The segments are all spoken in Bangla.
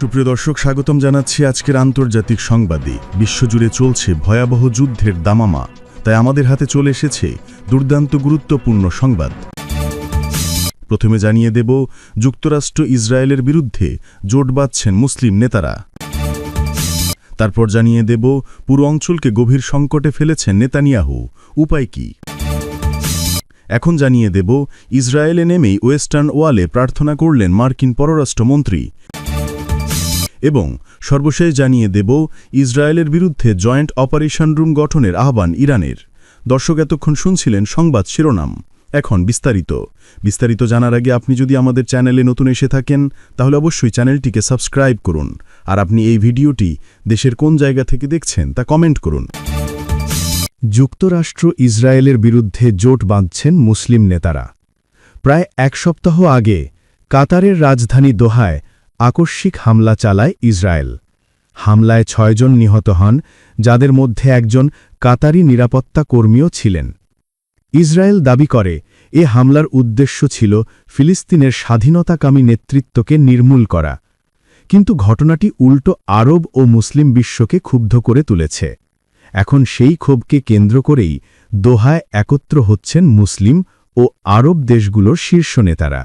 সুপ্রিয় দর্শক, স্বাগতম জানাচ্ছি আজকের আন্তর্জাতিক সংবাদে। বিশ্বজুড়ে চলছে ভয়াবহ যুদ্ধের দামামা। তাই আমাদের হাতে চলে এসেছে দুর্দান্ত গুরুত্বপূর্ণ সংবাদ। প্রথমে জানিয়ে দেব, যুক্তরাষ্ট্র ইসরায়েলের বিরুদ্ধে জোট বাঁধছেন মুসলিম নেতারা। তারপর জানিয়ে দেব, পুরো অঞ্চলকে গভীর সংকটে ফেলেছেন নেতানিয়াহু। উপায় কি? এখন জানিয়ে দেব, ইসরায়েলে নেমেই ওয়েস্টার্ন ওয়ালে প্রার্থনা করলেন মার্কিন পররাষ্ট্রমন্ত্রী। এবং সর্বশেষ জানিয়ে দেব, ইসরায়েলের বিরুদ্ধে জয়েন্ট অপারেশন রুম গঠনের আহ্বান ইরানের। দর্শক এতক্ষণ শুনছিলেন সংবাদ শিরোনাম। এখন বিস্তারিত। বিস্তারিত জানার আগে আপনি যদি আমাদের চ্যানেলে নতুন এসে থাকেন, তাহলে অবশ্যই চ্যানেলটিকে সাবস্ক্রাইব করুন। আর আপনি এই ভিডিওটি দেশের কোন জায়গা থেকে দেখছেন, তা কমেন্ট করুন। যুক্তরাষ্ট্র ইসরায়েলের বিরুদ্ধে জোট বাঁধছেন মুসলিম নেতারা। প্রায় এক সপ্তাহ আগে কাতারের রাজধানী দোহায় আকস্মিক হামলা চালায় ইসরায়েল। হামলায় ছয়জন নিহত হন, যাদের মধ্যে একজন কাতারি নিরাপত্তা কর্মীও ছিলেন। ইসরায়েল দাবি করে, এ হামলার উদ্দেশ্য ছিল ফিলিস্তিনের স্বাধীনতাকামী নেতৃত্বকে নির্মূল করা। কিন্তু ঘটনাটি উল্টো আরব ও মুসলিম বিশ্বকে ক্ষুব্ধ করে তুলেছে। এখন সেই ক্ষোভকে কেন্দ্র করেই দোহায় একত্র হচ্ছেন মুসলিম ও আরব দেশগুলোর শীর্ষ নেতারা।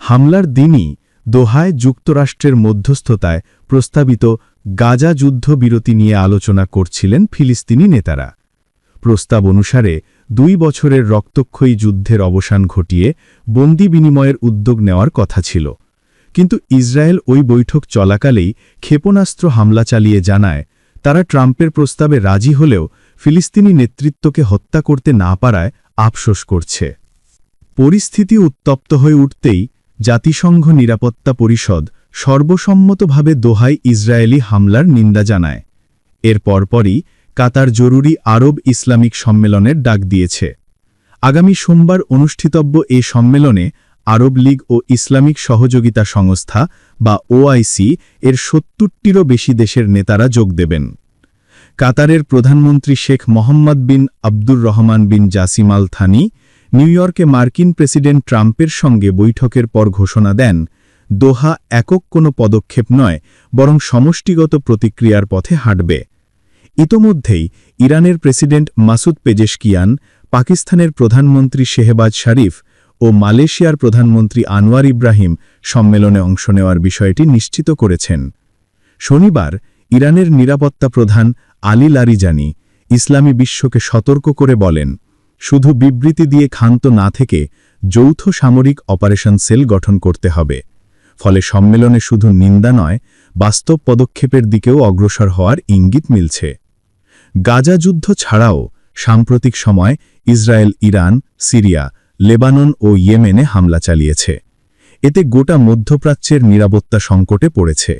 হামলার দিনই দোহায় যুক্তরাষ্ট্রের মধ্যস্থতায় প্রস্তাবিত গাজা যুদ্ধবিরতি নিয়ে আলোচনা করছিলেন ফিলিস্তিনি নেতারা। প্রস্তাব অনুসারে দুই বছরের রক্তক্ষয়ী যুদ্ধের অবসান ঘটিয়ে বন্দি বিনিময়ের উদ্যোগ নেওয়ার কথা ছিল। কিন্তু ইসরায়েল ওই বৈঠক চলাকালেই ক্ষেপণাস্ত্র হামলা চালিয়ে জানায়, তারা ট্রাম্পের প্রস্তাবে রাজি হলেও ফিলিস্তিনি নেতৃত্বকে হত্যা করতে না পারায় আফসোস করছে। পরিস্থিতি উত্তপ্ত হয়ে উঠতেই জাতিসংঘ নিরাপত্তা পরিষদ সর্বসম্মতভাবে দোহায় ইসরায়েলি হামলার নিন্দা জানায়। এর পরপরই কাতার জরুরি আরব ইসলামিক সম্মেলনের ডাক দিয়েছে। আগামী সোমবার অনুষ্ঠিতব্য এ সম্মেলনে আরব লীগ ও ইসলামিক সহযোগিতা সংস্থা বা ওআইসি এর সত্তরটিরও বেশি দেশের নেতারা যোগ দেবেন। কাতারের প্রধানমন্ত্রী Sheikh Mohammed bin Abdur Rahman bin Jassim Al Thani new ইয়র্কে মার্কিন প্রেসিডেন্ট ট্রাম্পের সঙ্গে বৈঠকের পর ঘোষণা দেন, দোহা একক কোনো পদক্ষেপ নয়, বরং সমষ্টিগত প্রতিক্রিয়ার পথে হাঁটবে। ইতোমধ্যেই ইরানের প্রেসিডেন্ট মাসুদ পেজেশকিয়ান, পাকিস্তানের প্রধানমন্ত্রী শেহবাজ শরীফ ও মালয়েশিয়ার প্রধানমন্ত্রী আনোয়ার ইব্রাহিম সম্মেলনে অংশ নেওয়ার বিষয়টি নিশ্চিত করেছেন। শনিবার ইরানের নিরাপত্তা প্রধান আলী লারিজানি ইসলামী বিশ্বকে সতর্ক করে বলেন শুধু বিবৃতি দিয়ে ক্ষান্ত না থেকে যৌথ সামরিক অপারেশন সেল গঠন করতে হবে। ফলে সম্মেলনে শুধু নিন্দা নয়, বাস্তব পদক্ষেপের দিকেও অগ্রসর হওয়ার ইঙ্গিত মিলছে। গাজা যুদ্ধ ছাড়াও সাম্প্রতিক সময় ইসরায়েল, ইরান, সিরিয়া, লেবানন ও ইয়েমেনে হামলা চালিয়েছে। এতে গোটা মধ্যপ্রাচ্যের নিরাপত্তা সংকটে পড়েছে।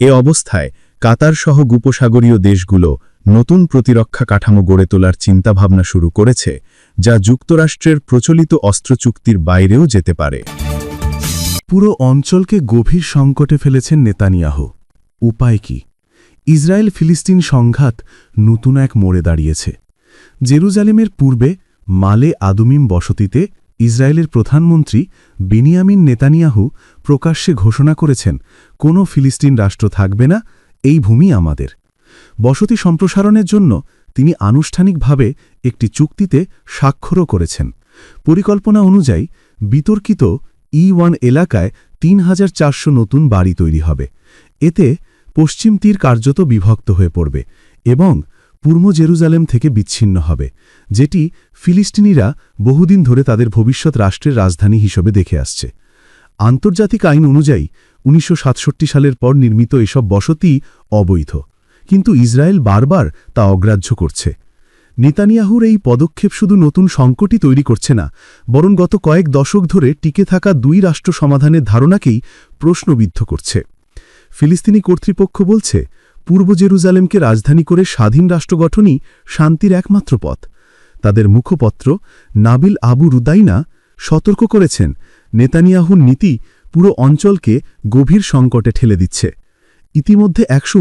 এ অবস্থায় কাতার সহ উপসাগরীয় দেশগুলো নতুন প্রতিরক্ষা কাঠামো গড়ে তোলার চিন্তাভাবনা শুরু করেছে, যা যুক্তরাষ্ট্রের প্রচলিত অস্ত্র চুক্তির বাইরেও যেতে পারে। পুরো অঞ্চলকে গভীর সংকটে ফেলেছেন নেতানিয়াহু। উপায় কি? ইসরায়েল ফিলিস্তিন সংঘাত নতুন এক মোড়ে দাঁড়িয়েছে। জেরুজালেমের পূর্বে মালে আদুমিম বসতিতে ইসরায়েলের প্রধানমন্ত্রী বিনিয়ামিন নেতানিয়াহু প্রকাশ্যে ঘোষণা করেছেন, কোনো ফিলিস্তিন রাষ্ট্র থাকবে না এই ভূমি আমাদের। বসতি সম্প্রসারণের জন্য তিনি আনুষ্ঠানিকভাবে একটি চুক্তিতে স্বাক্ষরও করেছেন। পরিকল্পনা অনুযায়ী বিতর্কিত ই ওয়ান এলাকায় তিন নতুন বাড়ি তৈরি হবে। এতে পশ্চিম তীর কার্যত বিভক্ত হয়ে পড়বে এবং পূর্ব জেরুজালেম থেকে বিচ্ছিন্ন হবে, যেটি ফিলিস্তিনিরা বহুদিন ধরে তাদের ভবিষ্যৎ রাষ্ট্রের রাজধানী হিসেবে দেখে আসছে। আন্তর্জাতিক আইন অনুযায়ী উনিশশো সাতষট্টি সালের পর নির্মিত এসব বসতি অবৈধ। কিন্তু ইসরায়েল বারবার তা অগ্রাহ্য করছে। নেতানিয়াহুর এই পদক্ষেপ শুধু নতুন সংকটই তৈরি করছে না, বরং গত কয়েক দশক ধরে টিকে থাকা দুই রাষ্ট্র সমাধানের ধারণাকেই প্রশ্নবিদ্ধ করছে। ফিলিস্তিনি কর্তৃপক্ষ বলছে, পূর্ব জেরুজালেমকে রাজধানী করে স্বাধীন রাষ্ট্র গঠনই শান্তির একমাত্র পথ। তাদের মুখপত্র নাবিল আবু রুদাইনা সতর্ক করেছেন। নেতানিয়াহুর নীতি পুরো অঞ্চলকে গভীর সংকটে ঠেলে দিচ্ছে। ইতিমধ্যে একশো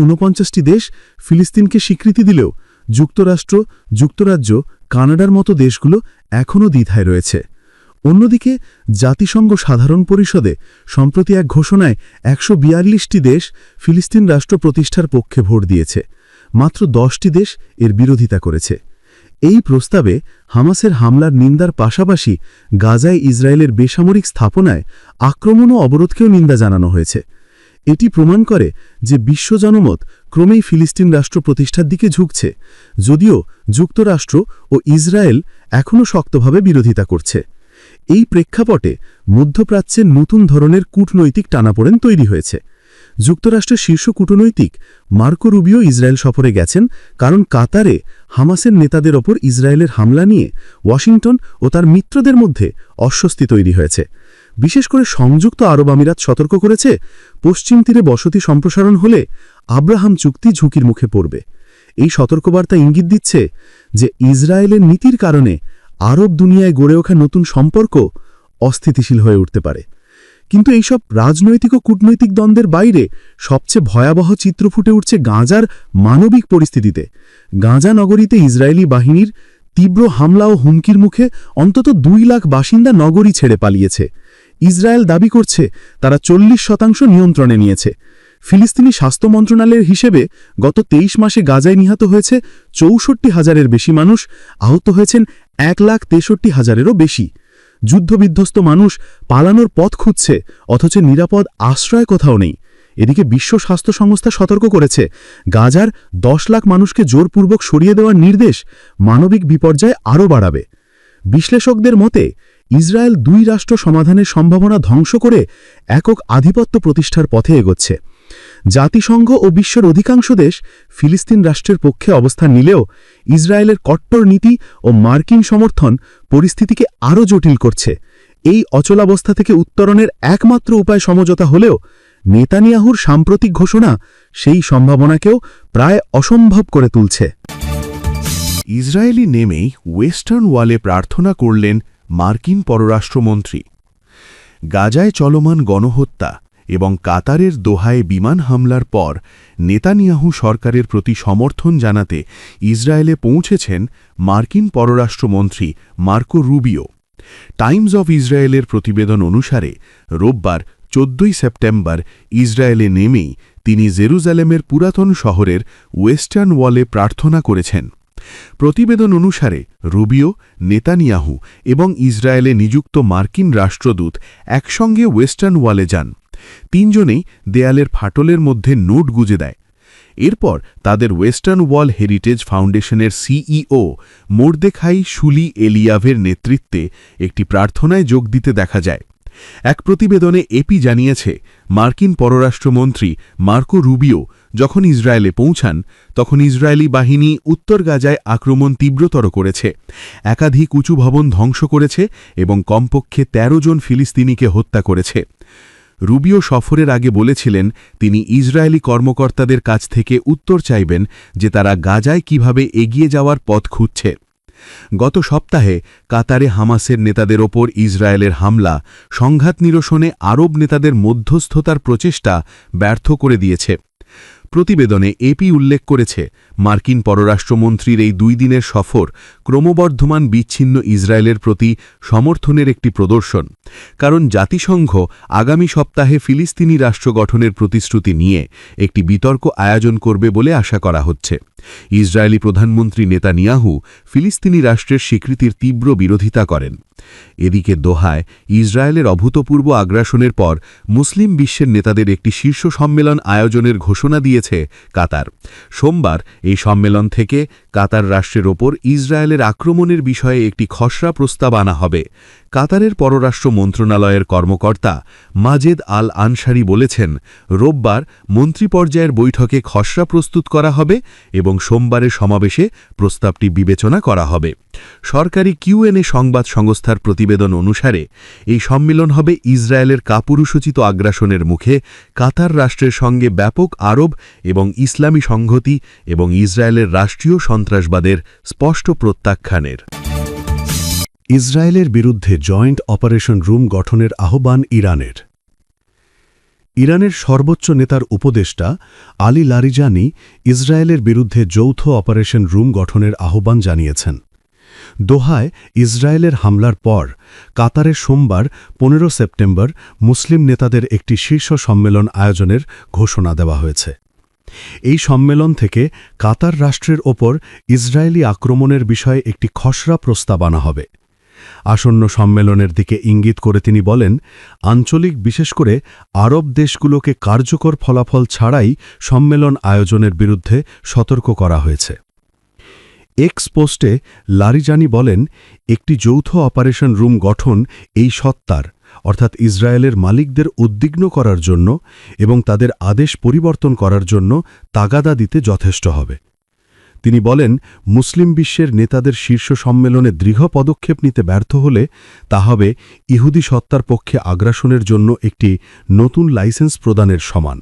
দেশ ফিলিস্তিনকে স্বীকৃতি দিলেও যুক্তরাষ্ট্র, যুক্তরাজ্য, কানাডার মতো দেশগুলো এখনও দ্বিধায় রয়েছে। অন্যদিকে, জাতিসংঘ সাধারণ পরিষদে সম্প্রতি এক ঘোষণায় একশো বিয়াল্লিশটি দেশ ফিলিস্তিন রাষ্ট্র প্রতিষ্ঠার পক্ষে ভোট দিয়েছে। মাত্র দশটি দেশ এর বিরোধিতা করেছে। এই প্রস্তাবে হামাসের হামলার নিন্দার পাশাপাশি গাজায় ইসরায়েলের বেসামরিক স্থাপনায় আক্রমণ ও অবরোধকেও নিন্দা জানানো হয়েছে। এটি প্রমাণ করে যে বিশ্ব জনমত ক্রমেই ফিলিস্তিন রাষ্ট্র প্রতিষ্ঠার দিকে ঝুঁকছে, যদিও যুক্তরাষ্ট্র ও ইসরায়েল এখনও শক্তভাবে বিরোধিতা করছে। এই প্রেক্ষাপটে মধ্যপ্রাচ্যের নতুন ধরনের কূটনৈতিক টানাপোড়েন তৈরি হয়েছে। যুক্তরাষ্ট্রের শীর্ষ কূটনৈতিক মার্কো রুবিও ইসরায়েল সফরে গেছেন কারণ কাতারে হামাসের নেতাদের ওপর ইসরায়েলের হামলা নিয়ে ওয়াশিংটন ও তার মিত্রদের মধ্যে অস্বস্তি তৈরি হয়েছে। বিশেষ করে সংযুক্ত আরব আমিরাত সতর্ক করেছে, পশ্চিম তীরে বসতি সম্প্রসারণ হলে আব্রাহাম চুক্তি ঝুঁকির মুখে পড়বে। এই সতর্কবার্তা ইঙ্গিত দিচ্ছে যে ইসরায়েলের নীতির কারণে আরব দুনিয়ায় গড়ে ওঠা নতুন সম্পর্ক অস্থিতিশীল হয়ে উঠতে পারে। কিন্তু এইসব রাজনৈতিক ও কূটনৈতিক দ্বন্দ্বের বাইরে সবচেয়ে ভয়াবহ চিত্র ফুটে উঠছে গাঁজার মানবিক পরিস্থিতিতে। গাঁজা নগরীতে ইসরায়েলি বাহিনীর তীব্র হামলা ও হুমকির মুখে অন্তত দুই লাখ বাসিন্দা নগরী ছেড়ে পালিয়েছে। ইসরায়েল দাবি করছে, তারা চল্লিশ শতাংশ নিয়ন্ত্রণে নিয়েছে। ফিলিস্তিনি স্বাস্থ্য মন্ত্রণালয়ের হিসেবে গত তেইশ মাসে গাজায় নিহত হয়েছে চৌষট্টি হাজারের বেশি মানুষ, আহত হয়েছেন এক লাখ তেষট্টি হাজারেরও বেশি। যুদ্ধবিধ্বস্ত মানুষ পালানোর পথ খুঁজছে, অথচ নিরাপদ আশ্রয় কোথাও নেই। এদিকে বিশ্ব স্বাস্থ্য সংস্থা সতর্ক করেছে, গাজার দশ লাখ মানুষকে জোরপূর্বক সরিয়ে দেওয়ার নির্দেশ মানবিক বিপর্যয় আরও বাড়াবে। বিশ্লেষকদের মতে, ইসরায়েল দুই রাষ্ট্র সমাধানের সম্ভাবনা ধ্বংস করে একক আধিপত্য প্রতিষ্ঠার পথে এগোচ্ছে। জাতিসংঘ ও বিশ্বের অধিকাংশ দেশ ফিলিস্তিন রাষ্ট্রের পক্ষে অবস্থান নিলেও ইসরায়েলের কট্টর নীতি ও মার্কিন সমর্থন পরিস্থিতিকে আরও জটিল করছে। এই অচলাবস্থা থেকে উত্তরণের একমাত্র উপায় সমঝোতা হলেও নেতানিয়াহুর সাম্প্রতিক ঘোষণা সেই সম্ভাবনাকেও প্রায় অসম্ভব করে তুলছে। ইসরায়েলি নেমেই ওয়েস্টার্ন ওয়ালে প্রার্থনা করলেন মার্কিন পররাষ্ট্রমন্ত্রী। গাজায় চলমান গণহত্যা এবং কাতারের দোহায় বিমান হামলার পর নেতানিয়াহু সরকারের প্রতি সমর্থন জানাতে ইসরায়েলে পৌঁছেছেন মার্কিন পররাষ্ট্রমন্ত্রী মার্কো রুবিও। টাইমস অফ ইসরায়েলের প্রতিবেদন অনুসারে, রোববার চোদ্দই সেপ্টেম্বর ইসরায়েলে নেমেই তিনি জেরুজালেমের পুরাতন শহরের ওয়েস্টার্ন ওয়ালে প্রার্থনা করেছেন। প্রতিবেদন অনুসারে, রুবিও, নেতানিয়াহু এবং ইসরায়েলে নিযুক্ত মার্কিন রাষ্ট্রদূত একসঙ্গে ওয়েস্টার্ন ওয়ালে যান। তিনজনেই দেয়ালের ফাটলের মধ্যে নোট গুজে দেয়। এরপর তাদের ওয়েস্টার্ন ওয়াল হেরিটেজ ফাউন্ডেশনের সিইও মোর্দেখাই শুলি এলিয়াভের নেতৃত্বে একটি প্রার্থনায় যোগ দিতে দেখা যায়। এক প্রতিবেদনে এপি জানিয়েছে, মার্কিন পররাষ্ট্রমন্ত্রী মার্কো রুবিও যখন ইসরায়েলে পৌঁছান, তখন ইসরায়েলি বাহিনী উত্তর গাজায় আক্রমণ তীব্রতর করেছে। একাধিক উঁচু ভবন ধ্বংস করেছে এবং কমপক্ষে ১৩ জন ফিলিস্তিনিকে হত্যা করেছে। রুবিও সফরের আগে বলেছিলেন, তিনি ইসরায়েলি কর্মকর্তাদের কাছ থেকে উত্তর চাইবেন যে তারা গাজায় কীভাবে এগিয়ে যাওয়ার পথ খুঁজছে। গত সপ্তাহে কাতারে হামাসের নেতাদের ওপর ইসরায়েলের হামলা, সংঘাত নিরসনে আরব নেতাদের মধ্যস্থতার প্রচেষ্টা ব্যর্থ করে দিয়েছে। প্রতিবেদনে এপি উল্লেখ করেছে, মার্কিন পররাষ্ট্রমন্ত্রীর এই দুই দিনের সফর ক্রমবর্ধমান বিচ্ছিন্ন ইসরায়েলের প্রতি সমর্থনের একটি প্রদর্শন। কারণ জাতিসংঘ আগামী সপ্তাহে ফিলিস্তিনি রাষ্ট্র গঠনের প্রতিশ্রুতি নিয়ে একটি বিতর্ক আয়োজন করবে বলে আশা করা হচ্ছে। ইসরায়েলি প্রধানমন্ত্রী নেতানিয়াহু ফিলিস্তিনি রাষ্ট্রের স্বীকৃতির তীব্র বিরোধিতা করেন। এদিকে দোহায় ইসরায়েলের অভূতপূর্ব আগ্রাসনের পর মুসলিম বিশ্বের নেতাদের একটি শীর্ষ সম্মেলন আয়োজনের ঘোষণা দিয়েছে কাতার। সোমবার এই সম্মেলন থেকে কাতার রাষ্ট্রের ওপর ইসরায়েলের আক্রমণের বিষয়ে একটি খসড়া প্রস্তাব আনা হবে। কাতারের পররাষ্ট্র মন্ত্রণালয়ের কর্মকর্তা মাজেদ আল আনসারি বলেছেন, রোববার মন্ত্রী পর্যায়ের বৈঠকে খসড়া প্রস্তুত করা হবে এবং সোমবারের সমাবেশে প্রস্তাবটি বিবেচনা করা হবে। সরকারি কিউএনএ সংবাদ সংস্থার প্রতিবেদন অনুসারে, এই সম্মেলন হবে ইসরায়েলের কাপুরুষোচিত আগ্রাসনের মুখে কাতার রাষ্ট্রের সঙ্গে ব্যাপক আরব এবং ইসলামী সংহতি এবং ইসরায়েলের রাষ্ট্রীয় সন্ত্রাসবাদের স্পষ্ট প্রত্যাখ্যানের। ইসরায়েলের বিরুদ্ধে জয়েন্ট অপারেশন রুম গঠনের আহ্বান ইরানের। ইরানের সর্বোচ্চ নেতার উপদেষ্টা আলী লারিজানি ইসরায়েলের বিরুদ্ধে যৌথ অপারেশন রুম গঠনের আহ্বান জানিয়েছেন। দোহায় ইসরায়েলের হামলার পর কাতারের সোমবার পনেরো সেপ্টেম্বর মুসলিম নেতাদের একটি শীর্ষ সম্মেলন আয়োজনের ঘোষণা দেওয়া হয়েছে। এই সম্মেলন থেকে কাতার রাষ্ট্রের ওপর ইসরায়েলি আক্রমণের বিষয়ে একটি খসড়া প্রস্তাব আনা হবে। আসন্ন সম্মেলনের দিকে ইঙ্গিত করে তিনি বলেন, আঞ্চলিক বিশেষ করে আরব দেশগুলোকে কার্যকর ফলাফল ছাড়াই সম্মেলন আয়োজনের বিরুদ্ধে সতর্ক করা হয়েছে। এক্স পোস্টে লারিজানি বলেন, একটি যৌথ অপারেশন রুম গঠন এই সত্তার, অর্থাৎ ইসরায়েলের মালিকদের উদ্বিগ্ন করার জন্য এবং তাদের আদেশ পরিবর্তন করার জন্য তাগাদা দিতে যথেষ্ট হবে। তিনি বলেন, মুসলিম বিশ্বের নেতাদের শীর্ষ সম্মেলনে দৃঢ় পদক্ষেপ নিতে ব্যর্থ হলে তা হবে ইহুদি সত্তার পক্ষে আগ্রাসনের জন্য একটি নতুন লাইসেন্স প্রদানের সমান।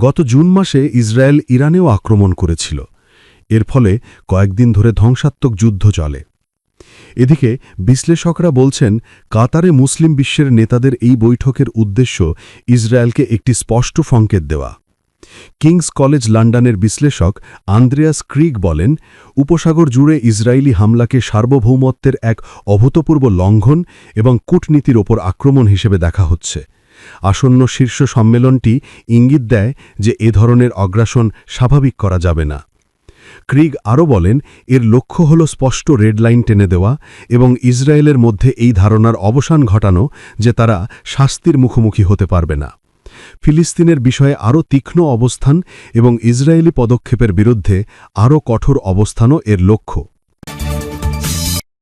গত জুন মাসে ইসরায়েল ইরানেও আক্রমণ করেছিল। এর ফলে কয়েকদিন ধরে ধ্বংসাত্মক যুদ্ধ চলে। এদিকে বিশ্লেষকরা বলছেন, কাতারে মুসলিম বিশ্বের নেতাদের এই বৈঠকের উদ্দেশ্য ইসরায়েলকে একটি স্পষ্ট সংকেত দেওয়া। কিংস কলেজ লন্ডনের বিশ্লেষক আন্দ্রেয়াস ক্রিগ বলেন, উপসাগর জুড়ে ইসরায়েলি হামলাকে সার্বভৌমত্বের এক অভূতপূর্ব লঙ্ঘন এবং কূটনীতির ওপর আক্রমণ হিসেবে দেখা হচ্ছে। আসন্ন শীর্ষ সম্মেলনটি ইঙ্গিত দেয় যে এ ধরনের অগ্রাসন স্বাভাবিক করা যাবে না। ক্রিগ আরও বলেন, এর লক্ষ্য হল স্পষ্ট রেড লাইন টেনে দেওয়া এবং ইসরায়েলের মধ্যে এই ধারণার অবসান ঘটানো যে তারা শাস্তির মুখোমুখি হতে পারবে না। ফিলিস্তিনের বিষয়ে আরও তীক্ষ্ণ অবস্থান এবং ইসরায়েলি পদক্ষেপের বিরুদ্ধে আরও কঠোর অবস্থানও এর লক্ষ্য।